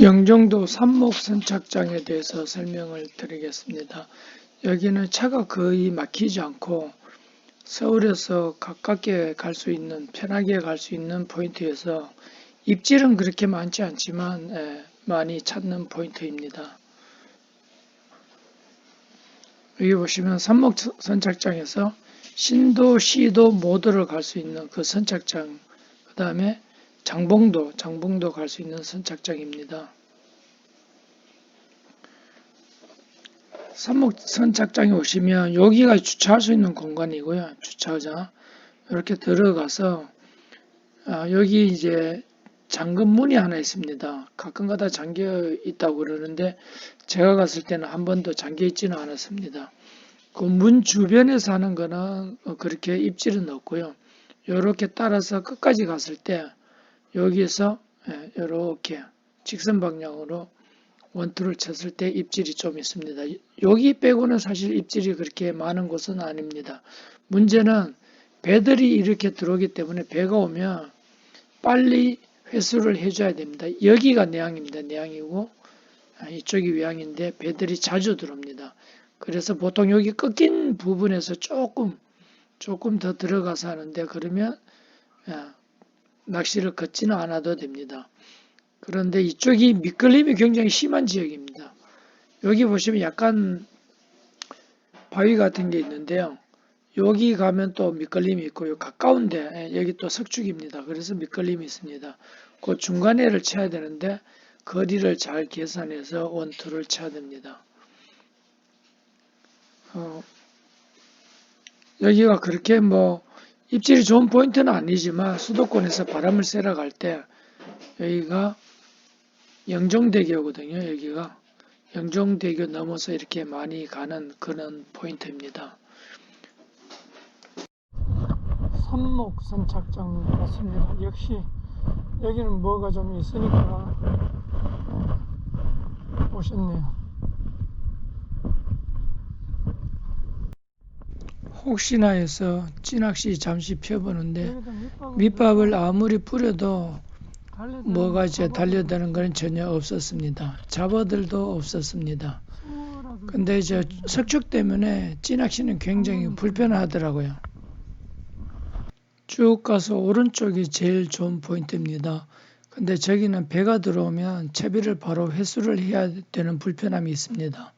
영종도 삼목 선착장에 대해서 설명을 드리겠습니다. 여기는 차가 거의 막히지 않고 서울에서 가깝게 갈 수 있는 편하게 갈 수 있는 포인트여서 입질은 그렇게 많지 않지만 예, 많이 찾는 포인트입니다. 여기 보시면 삼목 선착장에서 신도, 시도 모두를 갈 수 있는 그 선착장 그 다음에 장봉도, 장봉도 갈 수 있는 선착장입니다. 삼목 선착장에 오시면 여기가 주차할 수 있는 공간이고요. 주차장 이렇게 들어가서 아, 여기 이제 잠금 문이 하나 있습니다. 가끔가다 잠겨 있다고 그러는데 제가 갔을 때는 한 번도 잠겨 있지는 않았습니다. 그 문 주변에서 하는 거는 어, 그렇게 입질은 없고요. 이렇게 따라서 끝까지 갔을 때 여기에서 이렇게 직선 방향으로 원투를 쳤을 때 입질이 좀 있습니다. 여기 빼고는 사실 입질이 그렇게 많은 곳은 아닙니다. 문제는 배들이 이렇게 들어오기 때문에 배가 오면 빨리 회수를 해줘야 됩니다. 여기가 내항입니다. 내항이고 아, 이쪽이 외항인데 배들이 자주 들어옵니다. 그래서 보통 여기 꺾인 부분에서 조금 조금 더 들어가서 하는데 그러면 아, 낚시를 걷지는 않아도 됩니다. 그런데 이쪽이 미끌림이 굉장히 심한 지역입니다. 여기 보시면 약간 바위 같은 게 있는데요. 여기 가면 또 미끌림이 있고요. 가까운데 예, 여기 또 석축입니다. 그래서 미끌림이 있습니다. 그 중간에를 쳐야 되는데 거리를 잘 계산해서 원투를 쳐야 됩니다. 어, 여기가 그렇게 뭐 입질이 좋은 포인트는 아니지만 수도권에서 바람을 쐬러 갈 때 여기가 영종대교거든요. 여기가 영종대교 넘어서 이렇게 많이 가는 그런 포인트입니다. 삼목 선 착장 같습니다. 역시 여기는 뭐가 좀 있으니까 오셨네요. 혹시나 해서 찌낚시 잠시 펴보는데 밑밥을 아무리 뿌려도 뭐가 이제 달려드는 건 전혀 없었습니다. 잡어들도 없었습니다. 근데 이제 석축 때문에 찌낚시는 굉장히 불편하더라고요. 쭉 가서 오른쪽이 제일 좋은 포인트입니다. 근데 저기는 배가 들어오면 채비를 바로 회수를 해야 되는 불편함이 있습니다.